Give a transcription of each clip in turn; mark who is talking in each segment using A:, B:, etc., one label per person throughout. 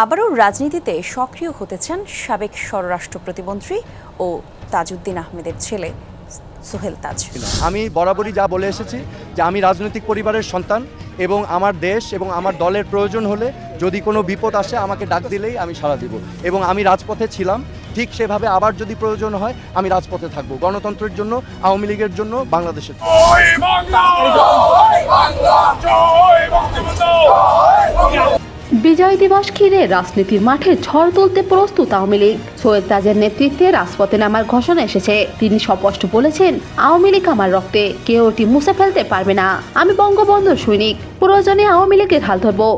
A: আবারও রাজনীতিতে সক্রিয় হতে চান সাবেক স্বরাষ্ট্র প্রতিমন্ত্রী ও তাজউদ্দিন আহমেদের ছেলে সোহেল তাজ।
B: আমি বরাবরই যা বলে এসেছি যে আমি রাজনৈতিক পরিবারের সন্তান এবং আমার দেশ এবং আমার দলের প্রয়োজন হলে যদি কোনো বিপদ আসে আমাকে ডাক দিলেই আমি সাড়া দিব এবং আমি রাজপথে ছিলাম ঠিক সেভাবে আবার যদি প্রয়োজন হয় আমি রাজপথে থাকব। গণতন্ত্রের জন্য আওয়ামী লীগের জন্য বাংলাদেশের জন্য।
C: জয় বাংলা জয় বাংলা জয় বঙ্গবন্ধু
D: বিজয় দিবস ঘিরে রাজনীতির মাঠে ঝড় তুলতে প্রস্তুত আওয়ামী লীগ। সৈয়দ তাজের নেতৃত্বে রাজপথে নামার ঘোষণা এসেছে। তিনি স্পষ্ট বলেছেন, আওয়ামী লীগ আমার রক্তে, কেউ ওটি মুছে ফেলতে পারবে না। আমি বঙ্গবন্ধুর সৈনিক, প্রয়োজনে আওয়ামী লীগের হাল ধরবো।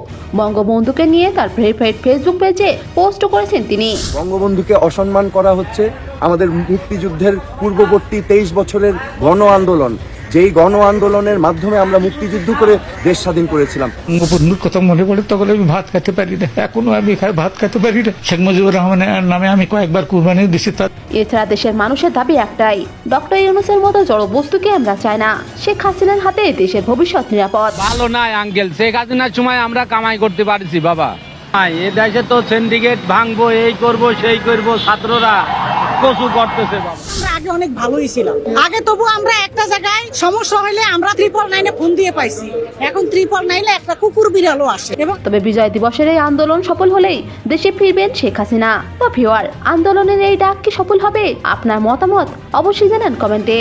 D: বঙ্গবন্ধুকে নিয়ে তার ভেরিফাইড ফেসবুক পেজে পোস্ট করেছেন তিনি।
B: বঙ্গবন্ধুকে অসম্মান করা হচ্ছে আমাদের মুক্তিযুদ্ধের পূর্ববর্তী তেইশ বছরের গণ আন্দোলন। যেই গণ আন্দোলনের মাধ্যমে আমরা মুক্তিযুদ্ধ করে দেশ স্বাধীন করেছিলাম।
E: বন্ধুর কথা মনে পড়ে তখন আমি ভাত খেতে পারি না। এখনও আমি ভাত খেতে পারি না। শেখ মুজিবুর রহমানের নামে আমি কয়েকবার কুরবানি দিছি তার
D: এছাড়া দেশের মানুষের দাবি একটাই ডক্টর ইউনুসের মতো জড় বস্তুকে আমরা চাই না। শেখ হাসিনার হাতে দেশের ভবিষ্যৎ নিরাপদ।
F: ভালো নাই আঙ্কেল। শেখ হাসিনার সময় আমরা কামাই করতে পারছি বাবা। হ্যাঁ, এ দেশে তো সিন্ডিকেট ভাঙবো এই করব সেই করব ছাত্ররা কচু করতেছে বাবা।
G: আগে অনেক ভালোই ছিলাম। আগে তবু আমরা একটা জায়গায় সমস্যা হইলে আমরা ত্রিপল নাইনে ফোন দিয়ে পাইছি। এখন ত্রিপল নাইনে একটা কুকুর বিড়ালও আসে। এবং
D: তবে বিজয় দিবসের এই আন্দোলন সফল হলেই দেশে ফিরবেন শেখ হাসিনা। তো ভিওয়ার আন্দোলনের এই ডাক কি সফল হবে? আপনার মতামত অবশ্যই জানান কমেন্টে।